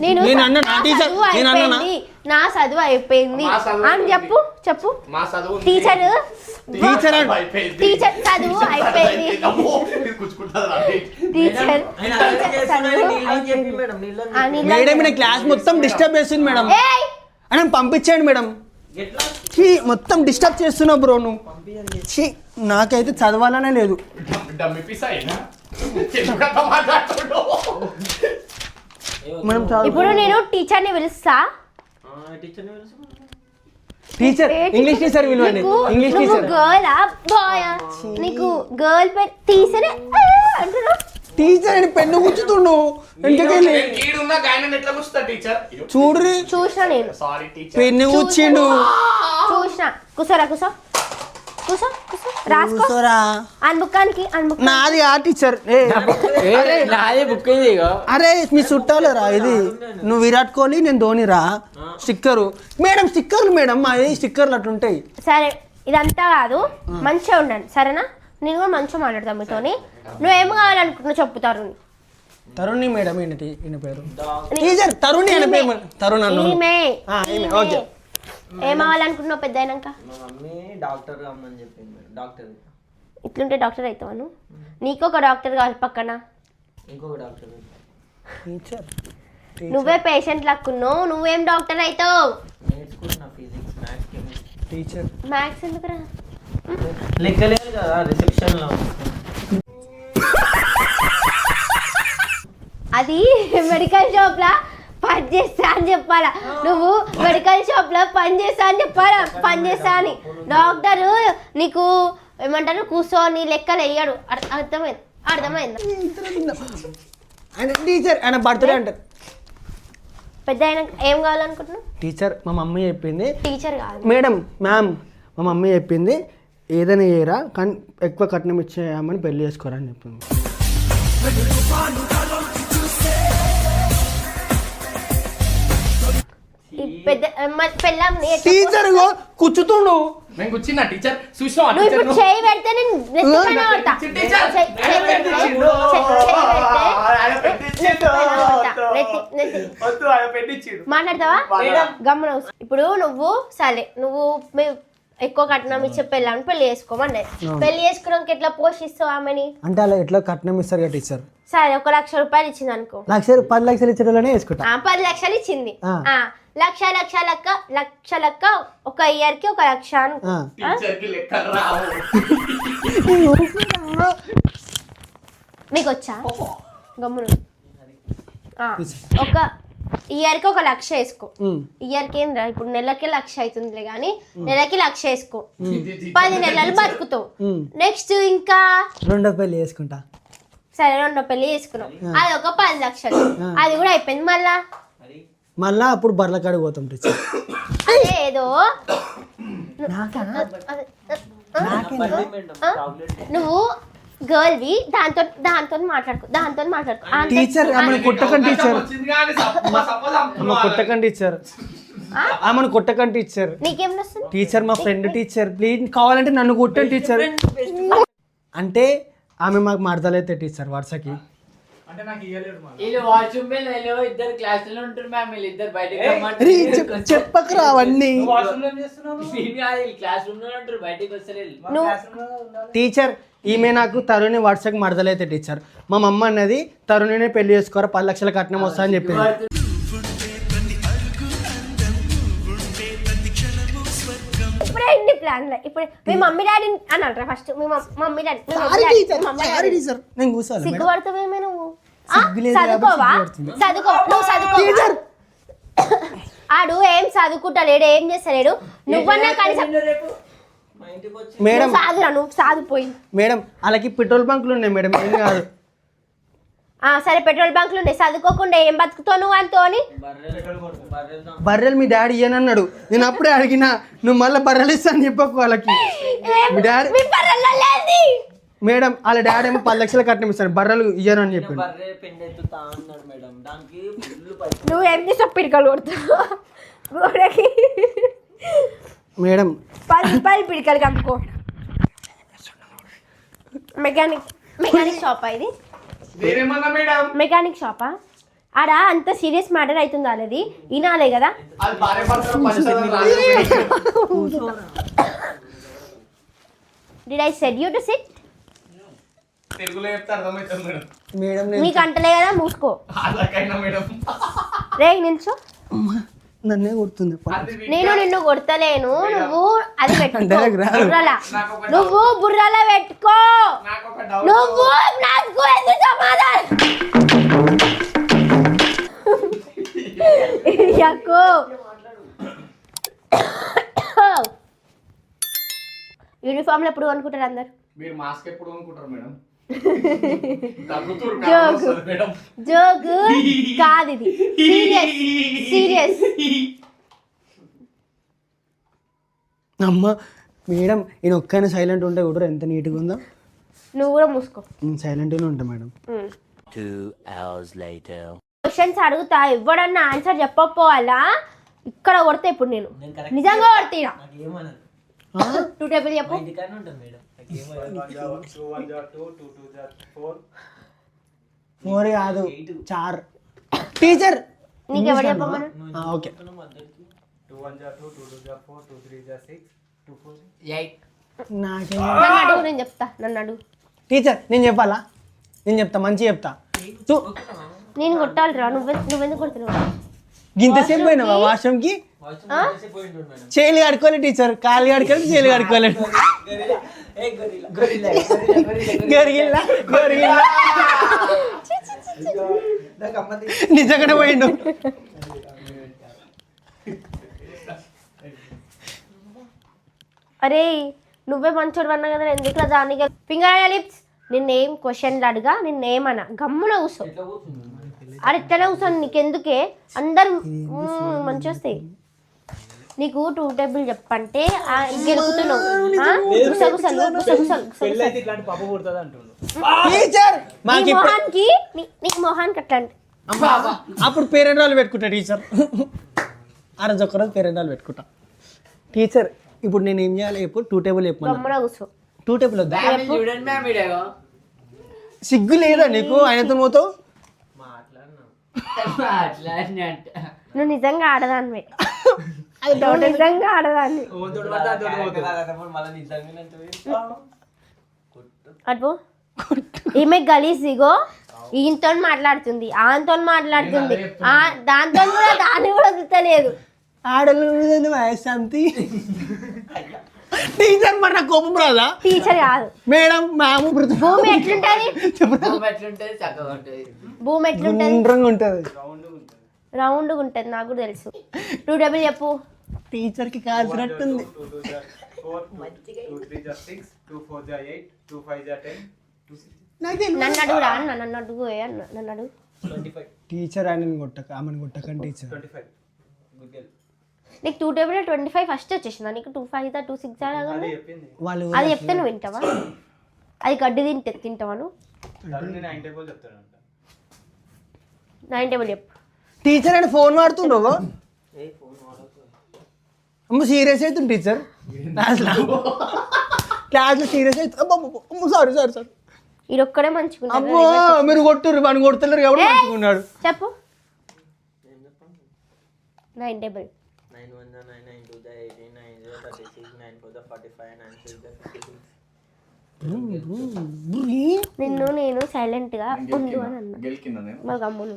నేను నేను చ- అన్నా, నా టీచర్- చదువు నేను? అయిపోయింది నా చదువు అయిపోయింది మా చదువు అని చెప్పు చెప్పు మా చదువు ఉంది. టీచర్ టీచర్ అంటే- అయిపోయింది. టీచర్ చదువు అయిపోయింది అమ్మో, ఇది గుచ్చుకుంటుందిరా అండి. టీచర్ ఆయన అలా టీచర్ చేస్తున్నాడు, చదువు నీళ్ళని చెప్పి అయిపోయింది. మేడం, నీళ్ళని మేడం ఈయన క్లాస్ మొత్తం డిస్టర్బ్ చేస్తుంది మేడం ఏయ్ అని పంపించేయండి మేడం ఎట్లా? ఛీ, మొత్తం డిస్టర్బ్ చేస్తున్నావు బ్రో నువ్వు. ఛీ, నాకైతే చదవాలనే లేదు డమ్- డమ్మి పీస్ అయినా ఎందుకంత మాట్లాడుతున్నావు మనం ఇప్పుడు నేను టీచర్ని పిలుస్తా. ఆ, టీచర్ని పిలుచు. టీచర్ ఇంగ్లీష్ టీచర్ పిలవండి నీకు- ఇంగ్లీష్ టీచర్ గర్ల్ బాయ్ నీకు గర్ల్ పేరు టీచర్ టీచర్ అని పెన్ను కూర్చుంటా టీచర్ చూడ్రి చూసిన నేను. సారీ టీచర్ పెన్ను కూర్చిండు చూసిన. కూసోరా కూసో. కూసో కూసో. రాసుకో. కూర్చోరా. అన్బుక్కానికి అన్బుక్ నాది ఆ టీచర్ ఏ. నాదే బుక్ ఇది ఇగో. అరే మీ చుట్టాలేరా ఇది? నువ్వు విరాట్ కోహ్లీ నేను ధోని రా స్టిక్కరు. మేడం స్టిక్కర్లు మేడం మా స్టిక్కర్లు అట్లుంటాయి. సరే ఇదంతా కాదు. మంచిగా ఉండండి సరేనా? నేను కూడా మంచిగా మాట్లాడతాను మీతోని. నువ్వేం కావాలనుకుంటున్నావు చెప్పుతారు తరుణి మేడం ఈయన టీ- ఈయన పేరు? టీచర్ తరుణి పేరు మేడం. తరుణ్ అన్న ఈమె. ఆ, ఈమె, ఈమె. ఓకే. ఏం అవ్వాలనుకుంటున్నావు పెద్ద అయినాక మా మమ్మీ డాక్టర్ చెప్పింది డాక్టర్. ఇట్లుంటే డాక్టర్ అవుతావా నువ్వు? నీకు ఒక డాక్టర్ కావాలి పక్కన. ఇంకొక డాక్టర్. టీచర్. నువ్వే పేషెంట్ లక్కున్నావు నువ్వేం డాక్టర్ అవుతావు? నేర్చుకుంటున్నా physics maths chemistry. Teacher. Maths ఎందుకురా? లెక్కలేదు కదా రిసెప్షన్లో. అది మెడికల్ షాప్ లా పని చేస్తా అని చెప్పాలా? నువ్వు మెడికల్ షాప్లో పని చేస్తా అని చెప్పాలా? పని చేస్తా అని. డాక్టర్ నీకు ఏమంటారు? కూర్చొని లెక్కలు వేయడు. అర్- అర్థమైంది? అర్థమైంది? ఆయన టీచర్ ఆయన బర్త్డే అంటారు. పెద్ద అయినా ఏం కావాలనుకుంటున్నావు? టీచర్ మా మమ్మీ చెప్పింది. టీచర్ కాదు. మేడం మ్యామ్ మా మమ్మీ చెప్పింది ఏదైనా చేయరా? కానీ ఎక్కువ కట్నం ఇచ్చేయమని పెళ్ళి చేసుకోరా అని చెప్పింది. పెద్ద మ- పెళ్ళాం టీచర్ కూర్చుతుండు. నేను కూర్చున్నా టీచర్ చూసావా నువ్వు ఇప్పుడు చేయి పెడితే నేను కొడతా. మాట్లాడతావా? గమ్మున. ఇప్పుడు నువ్వు సరే నువ్వు ఎక్కువ కట్నం ఇచ్చే పెళ్ళామని పెళ్ళి చేసుకోమన్నది పెళ్ళి చేసుకోవడానికి ఎట్లా పోషిస్తావు ఆమెని? అంటే అలా ఎట్లా కట్నం ఇస్తారు కదా టీచర్ సరే ఒక లక్ష రూపాయలు ఇచ్చింది అనుకో. లక్ష పది లక్షలు ఇచ్చేటోళ్ళనే వేసుకుంటా ఆ, పది లక్షలు ఇచ్చింది. లక్ష లక్ష లెక్క లక్ష లెక్క ఒక ఇయర్కి ఒక లక్ష మీకు వచ్చా గమ్మున. ఆ, ఒక ఇయర్కి ఒక లక్ష వేసుకో. ఉమ్. ఇయర్కి ఏంద్రా? ఇప్పుడు నెలకి లక్ష అవుతుందిలే కానీ నెలకి లక్ష వేసుకో. పది నెలలు బతుకుతావు. నెక్స్ట్ ఇంకా? రెండో పెళ్ళి చేసుకుంటా. సరే రెండో పెళ్ళి చేసుకున్నావు అది ఒక పది లక్షలు. అది కూడా అయిపోయింది మళ్ళా. మళ్ళా అప్పుడు బర్ల కాడికి పోతాం టీచర్. అదే ఏదో. నువ్వు గర్ల్వి దాంతో దాంతో మాట్లాడుకో దాంతో మాట్లాడుకో. ఆ- టీచర్ ఆమెను కొట్టకండి టీచర్. ఆమె కొట్టకండి టీచర్. ఆమెను కొట్టకండి టీచర్. నీకేం వస్తుంది టీచర్ మా ఫ్రెండ్ టీచర్. ప్లీజ్ కావాలంటే నన్ను కొట్టండి టీచర్. అంటే ఆమె మాకు మడతలైతే టీచర్ వరుసకి. అంటే నాకు ఇయ్యలేడు మా వీళ్ళు వాష్రూమ్ వెళ్ళి ఇద్దరు క్లాసులో ఉంటారు మ్యామ్ వీళ్ళు ఇద్దరు బయటకు అరే, చెప్- చెప్పకురా అవన్నీ. నేను కాదు వీళ్ళు క్లాస్ రూమ్లో ఉంటారు బయటకు వస్తలేదు నువ్వు టీచర్ ఈమె నాకు తరుణి వాట్సాప్ మడతలైతే టీచర్ మా మమ్మ అన్నది తరుణిని పెళ్ళి చేసుకోరా పది లక్షల కట్నం వస్తా అని చెప్పింది. ఇప్పుడే మీ మమ్మీ డాడీ అని అంటారా ఫస్ట్ మీ మమ్- మమ్మీ డాడీ మీ మమ్మీ సారీ డాడీ, టీచర్ మీ మమ్మీ సారీ డాడీ. టీచర్ నేను కూర్చోాలి మేడం. సిగ్గుపడతావేమే నువ్వు చదువుకోవా. చదువుకో నువ్వు చదువుకో ఆడు ఏం చదువుకుంటలేడు ఏం చేస్తలేడు. నువ్వన్నా కనీసం మేడం. నువ్వు సాదురా నువ్వు సాదుపోయి. మేడం అలాగే పెట్రోల్ బంకులు ఉన్నాయి మేడం ఏం కాదు. ఆ సరే పెట్రోల్ బంకులు ఉన్నాయి. చదువుకోకుండా ఏం బతుకుతావు నువ్వు అంతోని? బర్రెలు మీ డాడీ ఇయ్యనన్నాడు నేను అప్పుడే అడిగినా నువ్వు మళ్ళీ బర్రెలు ఇస్తా అని చెప్పకు వాళ్ళకి. మీ డాడీ. మేడం వాళ్ళ డాడీ ఏమో పది లక్షలు కట్నం ఇస్తాను బర్రెలు ఇయ్యను అని చెప్పిండు. బర్రె పెండి ఎత్తుతా అన్నాడు మేడం. దానికి ఫుల్ పైసలు నువ్వు ఏం చేసావు పిడికలు కొడుతావు గోడకి. మేడం. పది రూపాయలు పిడికలు కమ్ముకో మెకానిక్ మెకానిక్ షాపా ఇది? మేడం. మెకానిక్ షాపా? ఆడ అంత సీరియస్ మ్యాటర్ అవుతుంది అనేది? వినాలే కదా. అది భార్య భర్తల పంచదార రాదు. Did I said you to sit తెలుగులో చెప్తే అర్థమవుతుంది మేడం మేడం నేను నీకు అంటలే కదా మూసుకో అలాగైనా మేడం రే నిల్చో నన్నే కొడుతుంది నేను నిన్ను కొడతలేను నువ్వు అది పెట్టుకో. బుర్రల నువ్వు బుర్రల పెట్టుకో నాకు ఒక డౌట్ నువ్వు నాకు ఎందుకు సమాధానం యూనిఫామ్లు ఎప్పుడు అనుకుంటారు అందరు మీరు మాస్క్ ఎప్పుడు అనుకుంటారు మేడం మేడం. జోక్ కాదు ఇది. సీరియస్. సీరియస్. అమ్మ మేడం నేను ఒక్కైనా సైలెంట్ ఉంటే కూడా ఎంత నీట్గా ఉందో. నువ్వు కూడా మూసుకో. సైలెంట్గానే ఉంటా madam. Two hours later. Questions అడుగుతా ఎవడన్నా ఆన్సర్ చెప్పకపోవాలా? ఇక్కడ కొడితే ఇప్పుడు నేను. నేను నిజంగా ఏమనదు టూ టేబుల్ చెప్పు. ఫోర్ కాదు చార్. టీచర్! ఓకే. నేను చెప్తా. నన్ను అడుగు. టీచర్ నేను చెప్పాలా? నేను చెప్తా మంచి చెప్తా. చూ నేను కొట్టాలి రా నువ్వె నువ్వెందుకు కొడుతున్నావు? గింతసేపు పోయినావా వాష్రూమ్కి పోయింటాడు మేడం. చేలు కడుకోవాలి టీచర్ కాళ్ళు కడుకోవాలి ఏ గొరిలా గొరిలా గరిగిల్లా నిజంగానే పోయిండు. అరే నువ్వే మంచోడు అన్నా కదా ఎందుకు దానికి ఫింగర్ లిప్స్. నిన్నేం క్వశ్చన్లు అడగా నిన్నేమన గమ్మున కూర్చో అరే ఇట్లనే కూర్చొని నీకెందుకే? అందరు మంచి వస్తాయి నీకు టూ టేబుల్ చెప్పంటే ఆ, గెలుపుతున్నావు ఆ? గుసగుసలు, గుసగుసలు, నీ మొహానికి నీ- నీ మొహానికి అట్లాంటి. అప్పుడు పేరెంట్ వాళ్ళు పెట్టుకుంటా టీచర్. ఆ రోజు ఒక్కరోజు పేరెంట్ వాళ్ళు పెట్టుకుంటా. టీచర్ ఇప్పుడు నేను ఏం చేయాలి ఇప్పుడు టూ టేబుల్ చెప్పమన్నా. గమ్మున కూర్చో. టూ టేబుల్ వద్దా? సిగ్గు లేదా నీకు? ఆయనతో పోతావు నువ్వు నిజంగా ఆడదానివే. నువ్వు నిజంగా ఆడదాన్ని. అటు ఈమె గలీజ్ ఇగో. ఈయనతో మాట్లాడుతుంది ఆంతో మాట్లాడుతుంది. ఆ దాంతో కూడా దాన్ని కూడా వదులుతలేదు ఆడలు సంతి. టీచర్ మరి నాకు కోపం రాదా? టీచర్ కాదు. మేడం మ్యామ్ భూమి ఎట్లుంటది? భూమి ఎట్లుంటుంది? చక్కగా ఉంటుంది. రౌండ్గా ఉంటుంది నాకు కూడా తెలుసు. టూ డబుల్ చెప్పు. టీచర్కి తెలియదు. నన్ను అడుగురా అన్న నన్ను అడుగు అన్న నన్ను అడుగు. టీచర్ ఆయనని కొట్టక ఆమెను కొట్టకండి టీచర్. నీకు two table twenty five first వచ్చేసిందా? నీకు టూ ఫైవ్ టూ సిక్స్ వాళ్ళు అది చెప్తే నువ్వు వింటావా? అది గడ్డి తింటే తింటావా నువ్వు? నేను టేబుల్ చెప్పు. టీచర్ అని ఫోన్ వాడుతుండ్రు ఏ ఫోన్ వాడకు అమ్మ సీరియస్ అవుతుంది టీచర్ క్లాస్లో క్లాస్లో సీరియస్ అవుతుంది. సారీ సారీ సారీ ఇది ఒక్కడే మంచిగా అమ్మో మీరు కొట్టుర్రు వాడిని కొడుతున్నారు ఎవడు మంచుకున్నాడు చెప్పు. నైన్ సిక్స్ నిన్ను నేను సైలెంట్గా ఉండు అని అన్నా. గెలికిందా నేను? మా గమ్మును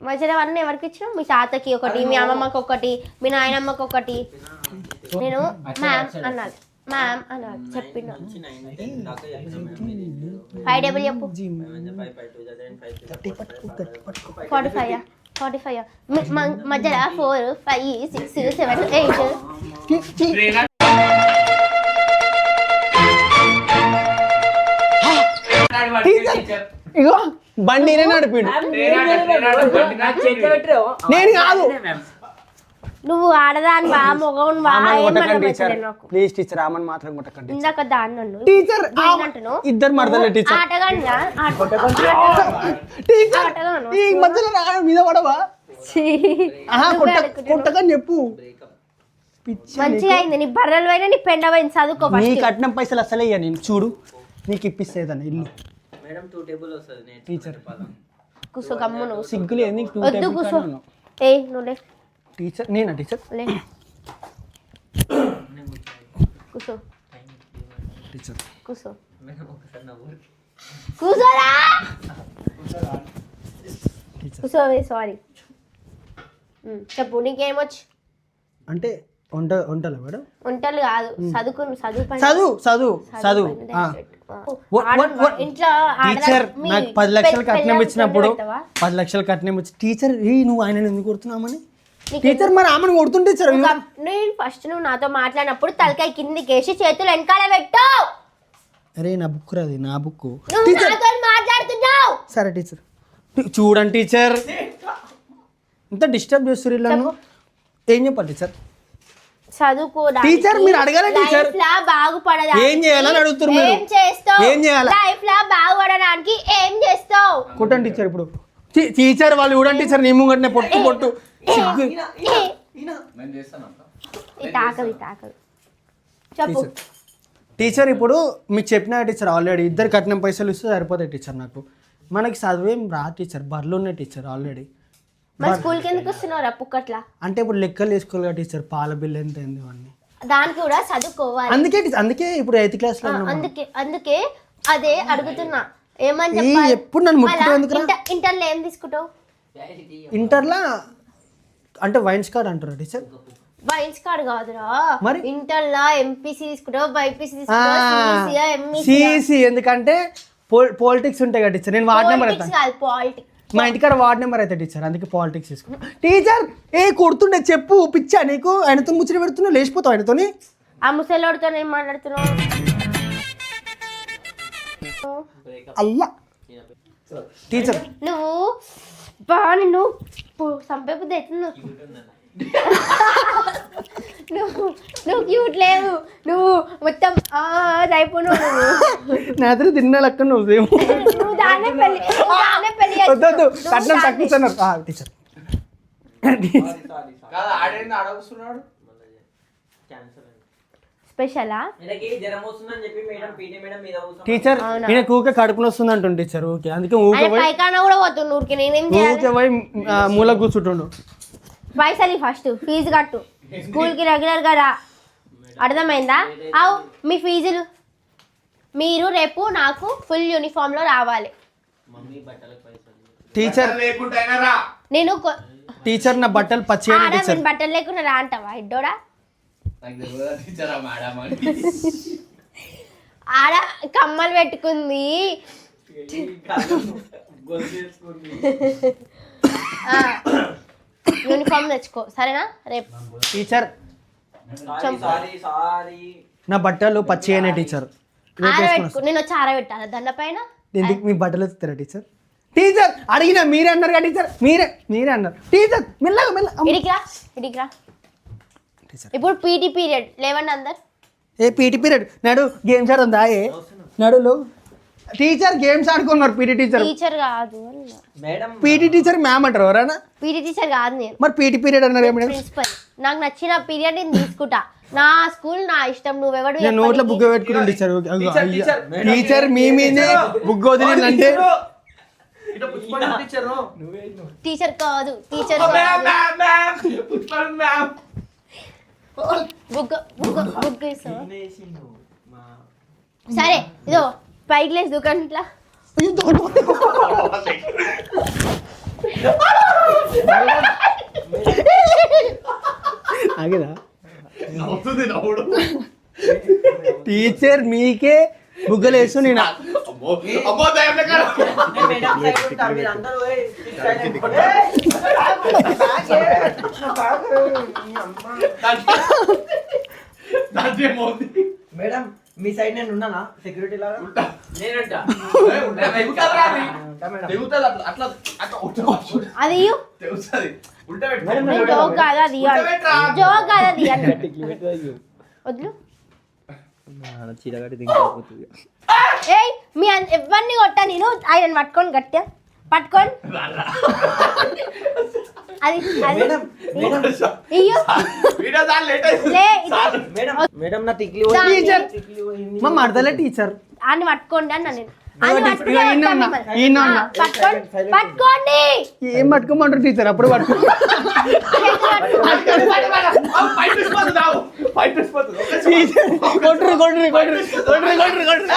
మధ్యలో అవన్నీ ఎవరికి ఇచ్చినావు మీ తాతకి ఒకటి మీ అమ్మమ్మకి ఒకటి మీ నాయనమ్మకి ఒకటి నేను మ్యామ్ అన్నాను మ్యామ్ అన్నాడు చెప్పిన ఫైవ్ టేబుల్ చెప్పు ఫార్టీ ఫైవ్ ఫార్టీ ఫైవ్ మధ్యలో four five six seven eight ఇగో బండి నేనే నడిపిండు. నేను కాదు. నువ్వు ఆడదాని బా మొగవుని బా ప్లీజ్ టీచర్ ఆమెను మాత్రం కొట్టకండి ఇందాక దాన్ని నన్ను. టీచర్ ఇద్దరు మడతలే టీచర్ ఆటగాడినా టీచర్ ఈ మధ్యలో నా మీద పడవా? ఆహా కొట్ట కొట్టకని చెప్పు. మంచిగా అయింది నీ బర్రెలు పోయినా నీ పెండ పోయింది చదువుకో నీ కట్నం పైసలు అసలే ఇయ్య నేను. చూడు నీకు ఇప్పిస్తేదన్న ఇల్లు. మేడం టూ టేబుల్ వస్తుంది నేను. చెప్పాలా కూర్చో గమ్ము నువ్వు సిగ్గులు ఏంది? టూ వద్దు టేబుల్ కూర్చో ఏ నువ్వు లే. టీచర్ నేనా టీచర్ లే. కూర్చో టీచర్ కూర్చో మేడం ఒకసారి నవ్వు కూర్చోరా. కూర్చోవే సారీ చెప్పు నీకేమొచ్చు? అంటే వంట వంటలా మేడం? వంటలు కాదు. చదువుకు చదువు పని చదువు చదువు చదువు టీచర్ నాకు పది లక్షలు కట్నం ఇచ్చినప్పుడు? పది లక్షలు కట్నం ఇచ్చి టీచర్ ఏ నువ్వు ఆయన ఎందుకు కొడుతున్నామని టీచర్ మరి ఆమెను కొడుతుంటే నేను ఫస్ట్ నువ్వు నాతో మాట్లాడినప్పుడు తలకాయ కిందికి వేసి చేతులు వెనకాల పెట్టు. అరే నా బుక్ రాది నా బుక్ మాట్లాడుతున్నావు. సరే టీచర్ చూడండి టీచర్ ఇంత డిస్టర్బ్ చేస్తారు ఇలా ఏం చెప్పాలి టీచర్ చదువుకోవడానికి టీచర్, మీరు అడగాలి టీచర్. లైఫ్ లా బాగుపడడానికి ఏం చేయాలని అడుగుతున్నారు మీరు? ఏం చేస్తావు? ఏం చేయాలి? లైఫ్ లా బాగుపడడానికి ఏం చేస్తావు? కొట్టండి టీచర్ ఇప్పుడు. టీ- టీచర్ వాళ్ళు చూడండి టీచర్ నీ ముంగట్నే పొట్టు పొట్టు సిగ్గు నేను చేస్తాను ఈ తాకదు ఈ తాకదు చెప్పు. టీచర్ టీచర్ ఇప్పుడు మీకు చెప్పిన టీచర్ ఆల్రెడీ ఇద్దరు కట్నం పైసలు ఇస్తే సరిపోతాయి టీచర్ నాకు. మనకి చదివేం రా టీచర్ బర్రెలు ఉన్నాయి టీచర్ ఆల్రెడీ మరి స్కూల్కి ఎందుకు వస్తున్నావురా పుక్కట్లా? అంటే ఇప్పుడు లెక్కలు వేసుకోవాలి కదా టీచర్ పాల బిల్లు ఎంత అయింది ఇవన్నీ. దానికి కూడా చదువుకోవాలి. అందుకే అందుకే ఇప్పుడు ఎయిత్ క్లాస్లో ఆ, అందుకే అందుకే అదే అడుగుతున్నా. ఏమని చెప్పాలి? ఎప్పుడు నన్ను ముట్టుకుంటావు ఎందుకురా? ఇంటర్ ఇంటర్లో ఏం తీసుకుంటావు? ఇంటర్లో? అంటే వైన్స్ కార్డ్ అంటారా టీచర్? వైన్స్ కార్డ్ కాదురా. మరి? ఇంటర్లో ఎంపీసీ తీసుకుంటావు? బైపీసీ తీసుకుంటావు? సిఈసీ ఎందుకంటే పోల్ పాలిటిక్స్ ఉంటాయి కదా టీచర్. నేను కాదు పాలిటిక్స్ మా ఇంటికాడ వార్డ్ నెంబర్ అయితే టీచర్ అందుకే పాలిటిక్స్ తీసుకున్నా. టీచర్ ఏ కొడుతుండే చెప్పు పిచ్చా నీకు? ఆయనతో ముచ్చట పెడుతున్నా లేచిపోతావు ఆయనతోని? ఆ ముసలోడితో ఏం మాట్లాడుతున్నావు? అల్లా. టీచర్. నువ్వు బా నిన్ను సంపే బుద్ధి అవుతుంది నాకు. నువ్వు నువ్వు క్యూట్ లేవు. నువ్వు మొత్తం ఆ అయిపోయినావు నువ్వు. నా దగ్గర తిన్న లెక్క నువ్వు నువ్వు దాన్నే పెళ్ళి నువ్వు దాన్నే పెళ్ళి వద్దొద్దు చేసుకున్నావు. కట్నం నువ్వు తక్కువ దాన్నే- ఇస్తున్నారు టీచర్. కాదు ఆడేంది ఆడవస్తున్నాడు క్యాన్సర్ అండి స్పెషలా? వీళ్ళకి జ్వరం వస్తుందని చెప్పి మేడం పీటీ మేడం మీద కూర్చో టీచర్ ఈయన ఊకే కడుపున వస్తుంది టీచర్ ఓకే అందుకే ఊకే ఆయన పోయి పైకాన కూడా పోతుంది ఊరికి నేనేం చేయాలి? ఊకే పోయి ఆ, మూల కూర్చుంటుండు. పైసలు ఫస్ట్ ఫీజు కట్టు. స్కూల్కి రెగ్యులర్గా రా. అర్థమైందా? అవు మీ ఫీజులు? మీరు రేపు నాకు ఫుల్ యూనిఫామ్లో రావాలి. మమ్మీ బట్టలకు పైసలు టీచర్ లేకుండా అయినా రా. నేను టీచర్ నా బట్టలు పచ్చి ఆడ టీచర్. నేను బట్టలు లేకుండా రా అంటావా? ఇడ్డోడా ఆడ కమ్మలు పెట్టుకుంది. యూనిఫామ్ తెచ్చుకో. సరేనా? రేపు. టీచర్. Sorry sorry sorry. నా బట్టలు పచ్చి అయినాయి టీచర్. ఆరబెట్టుకో నేను వచ్చి ఆరబెట్టాలా దండ పైన? ఎందుకు? మీ బట్టలు ఎత్తుతారా టీచర్? టీచర్ అడిగినా మీరే అన్నారు కదా టీచర్. మీరే మీరే అన్నారు. టీచర్ మెల్లగా మెల్ల అమ్మ. ఇడికి రా ఇడికి రా. టీచర్. ఇప్పుడు పీటీ పీరియడ్. లేవండి అందరు. ఏ పీటీ పీరియడ్? నాడు గేమ్స్ ఆడుందా ఏ. నడులు టీచర్ గేమ్స్ ఆడుకున్నారు పీటీ టీచర్ టీచర్ కాదు మేడం పీటీ టీచర్ మ్యామ్ అంటారు ఎవరైనా? పీటీ టీచర్ కాదు నేను. మరి పీటీ పీరియడ్ అన్నారు ఏమి ప్రిన్సిపల్ నాకు నచ్చిన పీరియడ్ నేను తీసుకుంటా. నా స్కూల్ నా ఇష్టం నువ్వెవడు నేను నోట్లో బుగ్గ పెట్టుకున్నాను టీచర్ టీచర్ మీ మీదే బుగ్గ వదిలిందంటే టీచర్ కాదు టీచర్ బుగ్గ బుగ్గ బుగ్గ సరే ఇదో. పైకి లేసి దుకాణం ఇట్లా ఆగిదా అవుతుంది నవ్వుడు టీచర్ మీకే బుగ్గలేసు నేను అమ్మో అమ్మో దయ్యం లెక్క నేను మేడం మీ సైడ్ నేను ఉన్నానా? సెక్యూరిటీ లాగా? ఉంటా. నేనంట. అట్లా అది. తెగుతుంది ఉల్టా పెట్టు జోక్ కాదు అది? జోక్ అది ఏయ్ మీ ఎవరిని కొట్టా నేను? ఆయన పట్టుకొని గట్టిగా పట్టుకొని. అది మేడం నా టీచర్ మా మరదలే టీచర్. అని పట్టుకోండి అన్న నేను. పట్టుకోండి ఏం పట్టుకోమంటారు టీచర్? అప్పుడు పట్టుకో కొట్టురు కొట్టురు కొట్టురు కొట్టురు కొట్టురు కొట్టురు.